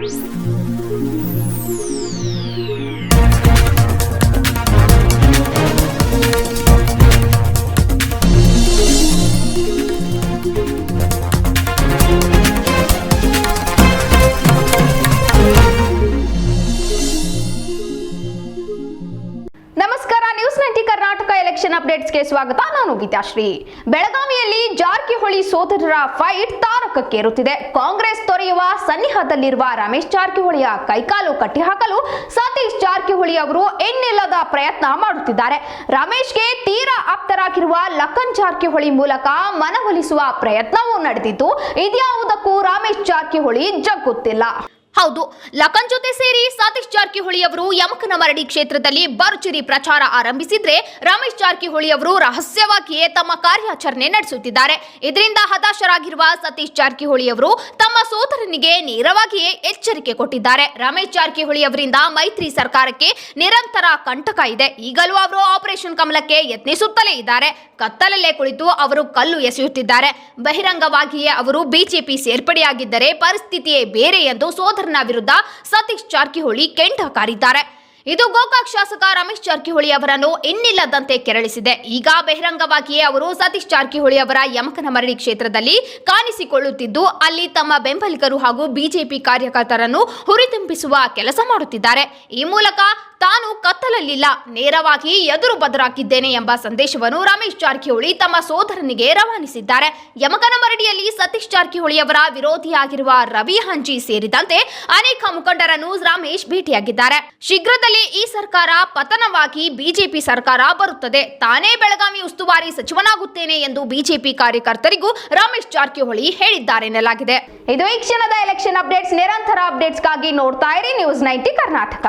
Peace. Karnataka ಗೆ ಸ್ವಾಗತ. ನಾನು ಗೀತಾಶ್ರೀ. ಬೆಳಗಾವಿಯಲ್ಲಿ ಜಾರಕಿಹೊಳಿ ಸೋದರರ ಫೈಟ್ ತಾರಕಕ್ಕೇರುತ್ತಿದೆ. ಕಾಂಗ್ರೆಸ್ ತೊರೆಯುವ ಸನ್ನಿಹದಲ್ಲಿರುವ ರಮೇಶ್ ಜಾರಕಿಹೊಳಿಯ ಕೈಕಾಲು ಕಟ್ಟಿಹಾಕಲು ಸತೀಶ್ ಜಾರಕಿಹೊಳಿ ಅವರು ಎನ್ನಿಲ್ಲದ ಪ್ರಯತ್ನ ಮಾಡುತ್ತಿದ್ದಾರೆ. ರಮೇಶ್ಗೆ ತೀರಾ ಆಪ್ತರಾಗಿರುವ ಲಖನ್ ಜಾರಕಿಹೊಳಿ ಮೂಲಕ ಮನವೊಲಿಸುವ ಪ್ರಯತ್ನವೂ ನಡೆದಿದ್ದು, ಇದ್ಯಾವುದಕ್ಕೂ ರಮೇಶ್ ಜಾರಕಿಹೊಳಿ ಜಗ್ಗುತ್ತಿಲ್ಲ. ಹೌದು, ಲಖನ್ ಜೊತೆ ಸೇರಿ ಸತೀಶ್ ಜಾರಕಿಹೊಳಿ ಅವರು ಯಮಕನಮರಡಿ ಕ್ಷೇತ್ರದಲ್ಲಿ ಭರ್ಜರಿ ಪ್ರಚಾರ ಆರಂಭಿಸಿದ್ರೆ ರಮೇಶ್ ಜಾರಕಿಹೊಳಿ ಅವರು ರಹಸ್ಯವಾಗಿಯೇ ತಮ್ಮ ಕಾರ್ಯಾಚರಣೆ ನಡೆಸುತ್ತಿದ್ದಾರೆ. ಇದರಿಂದ ಹತಾಶರಾಗಿರುವ ಸತೀಶ್ ಜಾರಕಿಹೊಳಿ ಅವರು ತಮ್ಮ ಸೋದರನಿಗೆ ನೇರವಾಗಿಯೇ ಎಚ್ಚರಿಕೆ ಕೊಟ್ಟಿದ್ದಾರೆ. ರಮೇಶ್ ಜಾರಕಿಹೊಳಿ ಅವರಿಂದ ಮೈತ್ರಿ ಸರ್ಕಾರಕ್ಕೆ ನಿರಂತರ ಕಂಟಕ ಇದೆ. ಈಗಲೂ ಅವರು ಆಪರೇಷನ್ ಕಮಲಕ್ಕೆ ಯತ್ನಿಸುತ್ತಲೇ ಇದ್ದಾರೆ. ಕತ್ತಲಲ್ಲೇ ಕುಳಿತು ಅವರು ಕಲ್ಲು ಎಸೆಯುತ್ತಿದ್ದಾರೆ. ಬಹಿರಂಗವಾಗಿಯೇ ಅವರು ಬಿಜೆಪಿ ಸೇರ್ಪಡೆಯಾಗಿದ್ದರೆ ಪರಿಸ್ಥಿತಿಯೇ ಬೇರೆ ಎಂದು ಸೋದರನ ವಿರುದ್ಧ ಸತೀಶ್ ಜಾರಕಿಹೊಳಿ ಕೆಂಡ ಕಾರಿದ್ದಾರೆ. ಇದು ಗೋಕಾಕ್ ಶಾಸಕ ರಮೇಶ್ ಜಾರಕಿಹೊಳಿ ಅವರನ್ನು ಇನ್ನಿಲ್ಲದಂತೆ ಕೆರಳಿಸಿದೆ. ಈಗ ಬಹಿರಂಗವಾಗಿಯೇ ಅವರು ಸತೀಶ್ ಜಾರಕಿಹೊಳಿ ಅವರ ಯಮಕನಮರಡಿ ಕ್ಷೇತ್ರದಲ್ಲಿ ಕಾಣಿಸಿಕೊಳ್ಳುತ್ತಿದ್ದು, ಅಲ್ಲಿ ತಮ್ಮ ಬೆಂಬಲಿಗರು ಹಾಗೂ ಬಿಜೆಪಿ ಕಾರ್ಯಕರ್ತರನ್ನು ಹುರಿದುಂಬಿಸುವ ಕೆಲಸ ಮಾಡುತ್ತಿದ್ದಾರೆ. ಈ ಮೂಲಕ ತಾನು ಕತ್ತಲಲ್ಲಿಲ್ಲ, ನೇರವಾಗಿ ಎದುರು ಬದರಾಗಿದ್ದೇನೆ ಎಂಬ ಸಂದೇಶವನ್ನು ರಮೇಶ್ ಜಾರಕಿಹೊಳಿ ತಮ್ಮ ಸೋದರನಿಗೆ ರವಾನಿಸಿದ್ದಾರೆ. ಯಮಕನಮರಡಿಯಲ್ಲಿ ಸತೀಶ್ ಜಾರಕಿಹೊಳಿ ಅವರ ವಿರೋಧಿಯಾಗಿರುವ ರವಿ ಹಂಜಿ ಸೇರಿದಂತೆ ಅನೇಕ ಮುಖಂಡರನ್ನು ರಮೇಶ್ ಭೇಟಿಯಾಗಿದ್ದಾರೆ. ಶೀಘ್ರದಲ್ಲೇ ಈ ಸರ್ಕಾರ ಪತನವಾಗಿ ಬಿಜೆಪಿ ಸರ್ಕಾರ ಬರುತ್ತದೆ. ತಾನೇ ಬೆಳಗಾವಿ ಉಸ್ತುವಾರಿ ಸಚಿವನಾಗುತ್ತೇನೆ ಎಂದು ಬಿಜೆಪಿ ಕಾರ್ಯಕರ್ತರಿಗೂ ರಮೇಶ್ ಜಾರಕಿಹೊಳಿ ಹೇಳಿದ್ದಾರೆ ಎನ್ನಲಾಗಿದೆ. ಇದು ಈ ಕ್ಷಣದ ಎಲೆಕ್ಷನ್ ಅಪ್ಡೇಟ್ಸ್ ನಿರಂತರ ಅಪ್ಡೇಟ್ಸ್ಗಾಗಿ ನೋಡ್ತಾ ಇರಿ ನ್ಯೂಸ್ ನೈಂಟಿ ಕರ್ನಾಟಕ.